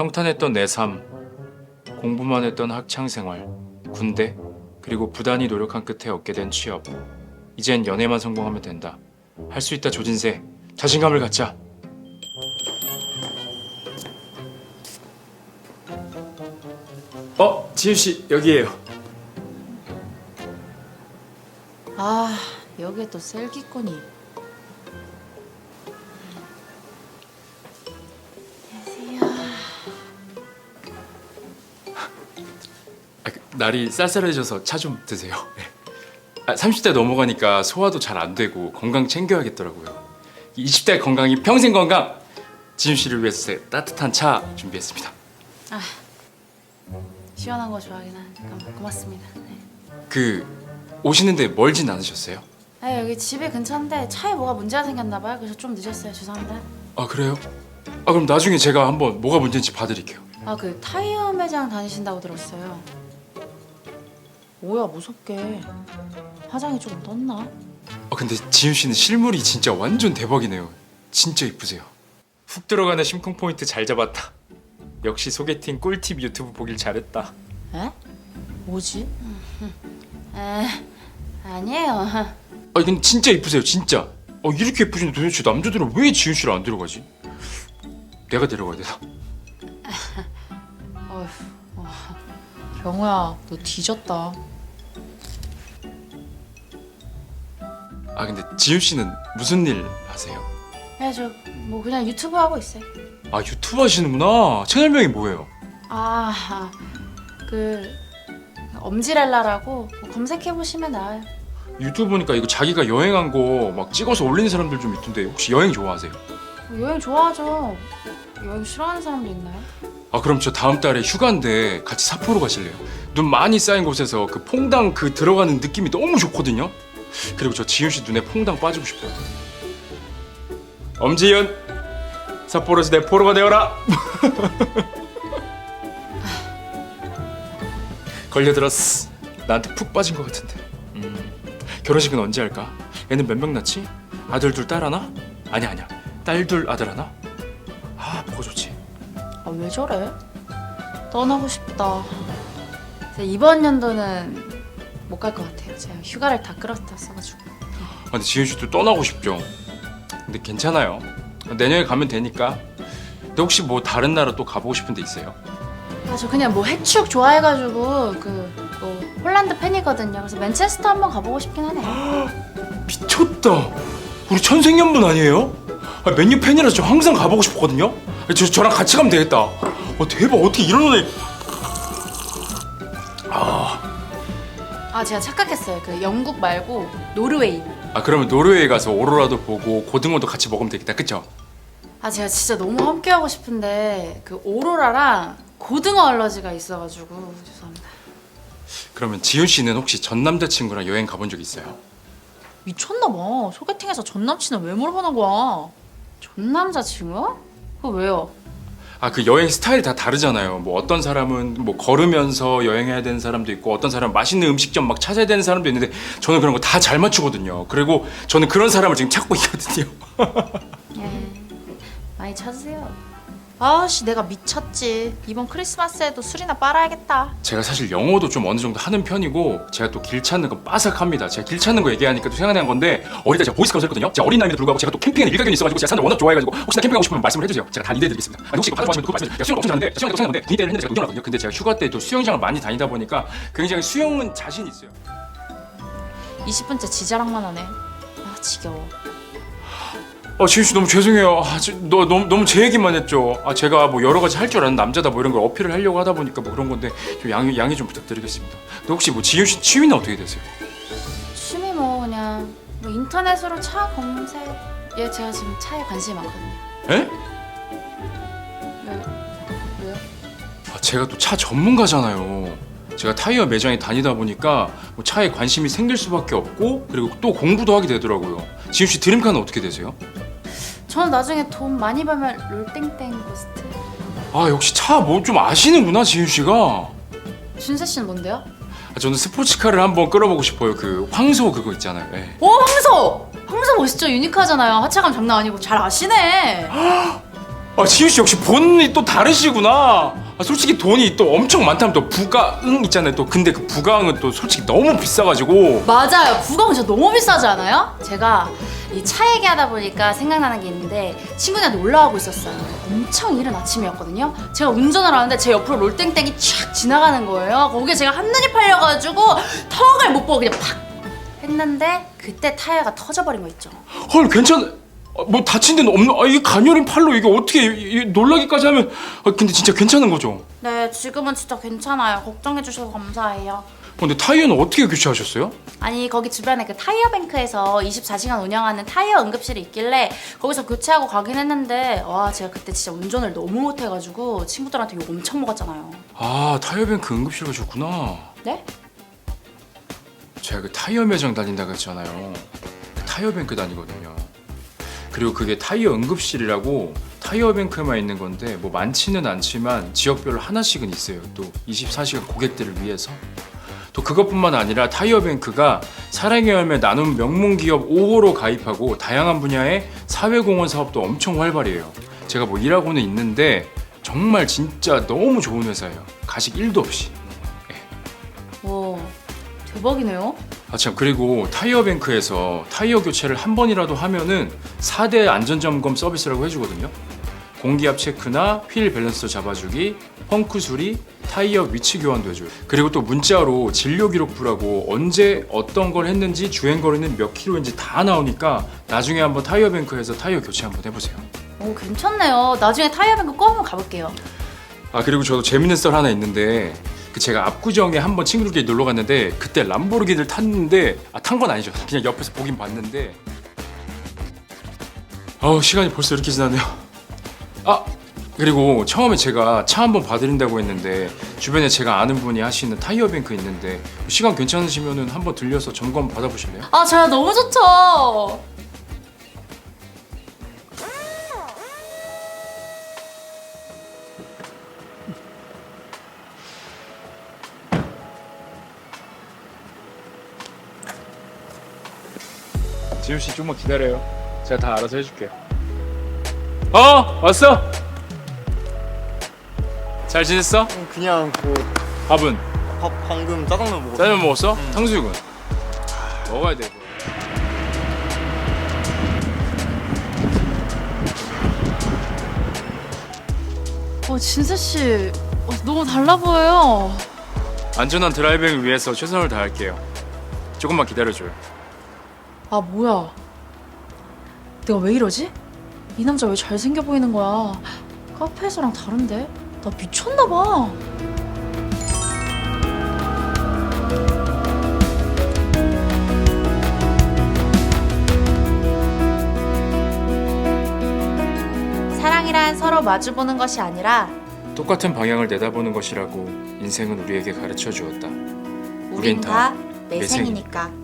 평탄했던 내 삶, 공부만 했던 학창 생활, 군대, 그리고 부단히 노력한 끝에 얻게 된 취업. 이젠 연애만 성공하면 된다. 할 수 있다 조진세. 자신감을 갖자. 어, 지윤 씨 여기에요. 아 여기에 또 셀기꾼이 날이 쌀쌀해져서 차 좀 드세요. 네. 아, 30대 넘어가니까 소화도 잘 안 되고 건강 챙겨야겠더라고요. 20대 건강이 평생 건강. 지윤 씨를 위해서 제 따뜻한 차 준비했습니다. 시원한 거 좋아하긴 하니까 고맙습니다 네. 그 오시는데 멀진 않으셨어요? 아 여기 집에 근처인데 차에 뭐가 문제가 생겼나 봐요 그래서 좀 늦었어요 죄송합니다 아 그래요? 아 그럼 나중에 제가 한번 뭐가 문제인지 봐드릴게요. 아 그 타이어 매장 다니신다고 들었어요 뭐야 무섭게 화장이 좀 떴나? 아 근데 지윤 씨는 실물이 진짜 완전 대박이네요. 진짜 이쁘세요. 훅 들어가는 심쿵 포인트 잘 잡았다. 역시 소개팅 꿀팁 유튜브 보길 잘했다. 에? 뭐지? 에 아니에요 아 근데 진짜 이쁘세요 진짜. 어 이렇게 예쁘신데 도대체 남자들은 왜 지윤 씨를 안 데려가지? 내가 데려가야 되나? 어휴 병우야 너 뒤졌다 아 근데 지윤 씨는 무슨 일 하세요? 네, 저뭐 그냥 유튜브 하고 있어요. 아 유튜브 하시는구나. 채널명이 뭐예요? 아, 그 엄지렐라라고 뭐 검색해 보시면 나와요. 유튜브 보니까 이거 자기가 여행한 거 막 찍어서 올리는 사람들 좀 있던데 혹시 여행 좋아하세요? 뭐 여행 좋아하죠. 여행 싫어하는 사람도 있나요? 아 그럼 저 다음 달에 휴가인데 같이 삿포로 가실래요? 눈 많이 쌓인 곳에서 그 퐁당 그 들어가는 느낌이 너무 좋거든요. 그리고 저 지윤 씨 눈에 퐁당 빠지고 싶어요. 엄지윤 삿포로에서 내 포로가 되어라. 걸려들었어. 나한테 푹 빠진 것 같은데. 음, 결혼식은 언제 할까? 애는 몇 명 낳지? 아들 둘 딸 하나? 아니야 아니야. 딸 둘 아들 하나? 왜 저래? 떠나고 싶다. 제가 이번 연도는 못 갈 것 같아요. 제가 휴가를 다 끌었다 써가지고. 아, 근데 지윤 씨도 떠나고 싶죠. 근데 괜찮아요. 내년에 가면 되니까. 근데 혹시 뭐 다른 나라 또 가보고 싶은 데 있어요? 아 저 그냥 뭐 해축 좋아해가지고 그 뭐 홀란드 팬이거든요. 그래서 맨체스터 한번 가보고 싶긴 하네요. 미쳤다. 우리 천생연분 아니에요? 아, 맨유 팬이라서 저 항상 가보고 싶었거든요. 저 저랑 같이 가면 되겠다. 어, 대박 어떻게 이런 애아 아 제가 착각했어요. 그 영국 말고 노르웨이. 아 그러면 노르웨이 가서 오로라도 보고 고등어도 같이 먹으면 되겠다. 그쵸? 아 제가 진짜 너무 함께 하고 싶은데 그 오로라랑 고등어 알러지가 있어가지고 죄송합니다. 그러면 지윤 씨는 혹시 전 남자친구랑 여행 가본 적 있어요? 미쳤나 봐. 소개팅에서 전 남친을 왜 물어보는 거야? 전 남자 친구? 그거 왜요? 아 그 여행 스타일이 다 다르잖아요. 뭐 어떤 사람은 뭐 걸으면서 여행해야 되는 사람도 있고 어떤 사람은 맛있는 음식점 막 찾아야 되는 사람도 있는데 저는 그런 거 다 잘 맞추거든요. 그리고 저는 그런 사람을 지금 찾고 있거든요. 예. 많이 찾으세요. 아씨 내가 미쳤지. 이번 크리스마스에도 술이나 빨아야겠다. 제가 사실 영어도 좀 어느 정도 하는 편이고 제가 또 길 찾는 거 빠삭합니다. 제가 길 찾는 거 얘기하니까 또 생각난 건데 어릴 때 제가 보이스카우트 했거든요. 제가 어린 나이에도 불구하고 제가 또 캠핑에는 일가견이 있어가지고 제가 산을 워낙 좋아해가지고 혹시나 캠핑 가고 싶으면 말씀을 해주세요. 제가 다 리드해드리겠습니다. 아니, 혹시 이거 받아보시면 그거 말씀해 주세요. 수영 엄청 잘하는데 수영도 생각나는데 군대 때를 했는데 제가 운전하거든요. 근데 제가 휴가 때 또 수영장을 많이 다니다 보니까 굉장히 수영은 자신 있어요. 20분째 지자랑만 하네. 아 지겨워. 아 지윤 씨 너무 죄송해요. 아, 지, 너 너무 너무 제 얘기만 했죠. 아 제가 뭐 여러 가지 할 줄 아는 남자다 뭐 이런 걸 어필을 하려고 하다 보니까 뭐 그런 건데 좀 양해 양해 좀 부탁드리겠습니다. 근데 혹시 뭐 지윤 씨 취미는 어떻게 되세요? 취미 뭐 그냥 뭐 인터넷으로 차 검색. 예 제가 지금 차에 관심이 많거든요. 에? 왜? 왜요? 아, 제가 또 차 전문가잖아요. 제가 타이어 매장에 다니다 보니까 뭐 차에 관심이 생길 수밖에 없고 그리고 또 공부도 하게 되더라고요. 지윤 씨 드림카는 어떻게 되세요? 저는 나중에 돈 많이 벌면 롤땡땡 고스트. 아 역시 차 뭐 좀 아시는구나 지윤 씨가. 준세 씨는 뭔데요? 아, 저는 스포츠카를 한번 끌어보고 싶어요. 그 황소 그거 있잖아요. 예. 오 황소! 황소 멋있죠? 유니크하잖아요. 하차감 장난 아니고 잘 아시네. 아아 지우 씨 역시 본이 또 다르시구나. 아, 솔직히 돈이 또 엄청 많다면 또 부가응 있잖아요. 또 근데 그 부가응은 또 솔직히 너무 비싸가지고. 맞아요. 부가은 진짜 너무 비싸지 않아요? 제가 이 차 얘기하다 보니까 생각나는 게 있는데 친구들한테 올라가고 있었어요. 엄청 이른 아침이었거든요. 제가 운전을 하는데 제 옆으로 롤땡땡이 촥 지나가는 거예요. 거기에 제가 한눈이 팔려가지고 턱을 못 보고 그냥 팍 했는데 그때 타이어가 터져버린 거 있죠. 헐 괜찮. 아, 뭐 다친 데는 없는. 아 이게 가녀린 팔로 이게 어떻게 이- 이 놀라기까지 하면. 아 근데 진짜 괜찮은 거죠? 네, 지금은 진짜 괜찮아요. 걱정해 주셔서 감사해요. 어, 근데 타이어는 어떻게 교체하셨어요? 아니 거기 주변에 그 타이어 뱅크에서 24시간 운영하는 타이어 응급실이 있길래 거기서 교체하고 가긴 했는데 와 제가 그때 진짜 운전을 너무 못해가지고 친구들한테 욕 엄청 먹었잖아요. 아 타이어뱅크 응급실 가셨구나. 네? 제가 그 타이어 매장 다닌다고 했잖아요. 그 타이어뱅크 다니거든요. 그리고 그게 타이어 응급실이라고 타이어 뱅크만 있는 건데 뭐 많지는 않지만 지역별로 하나씩은 있어요. 또 24시간 고객들을 위해서. 또 그것뿐만 아니라 타이어뱅크가 사랑의 열매 나눔 명문 기업 5호로 가입하고 다양한 분야의 사회공헌 사업도 엄청 활발해요. 제가 뭐 일하고는 있는데 정말 진짜 너무 좋은 회사예요. 가식 1도 없이. 와 대박이네요. 아 참 그리고 타이어 뱅크에서 타이어 교체를 한 번이라도 하면은 4대 안전점검 서비스라고 해주거든요. 공기압 체크나 휠 밸런스 잡아주기, 펑크 수리, 타이어 위치 교환도 해줘요. 그리고 또 문자로 진료 기록부라고 언제 어떤 걸 했는지 주행 거리는 몇 킬로인지 다 나오니까 나중에 한번 타이어 뱅크에서 타이어 교체 한번 해보세요. 오 괜찮네요. 나중에 타이어 뱅크 꼭 한번 가볼게요. 아 그리고 저도 재밌는 썰 하나 있는데 그 제가 압구정에 한번 친구들끼리 놀러 갔는데 그때 람보르기니를 탔는데 아 탄 건 아니죠 그냥 옆에서 보긴 봤는데 아우 시간이 벌써 이렇게 지났네요 아 그리고 처음에 제가 차 한번 봐드린다고 했는데 주변에 제가 아는 분이 하시는 타이어 뱅크 있는데 시간 괜찮으시면은 한번 들려서 점검 받아보실래요? 아 저야 너무 좋죠. 지우 씨 좀만 기다려요 제가 다 알아서 해줄게요 어 왔어 잘 지냈어? 그냥 뭐 밥은? 밥 방금 짜장면 먹었어. 짜장면 먹었어? 탕수육은? 먹어야 돼. 이거. 어 진세 씨 어, 너무 달라 보여요. 안전한 드라이빙을 위해서 최선을 다할게요. 조금만 기다려줘요. 아 뭐야? 내가 왜 이러지? 이 남자 왜 잘생겨 보이는 거야? 카페에서랑 다른데? 나 미쳤나 봐. 사랑이란 서로 마주보는 것이 아니라 똑같은 방향을 내다보는 것이라고 인생은 우리에게 가르쳐 주었다. 우린 다 매생이니까.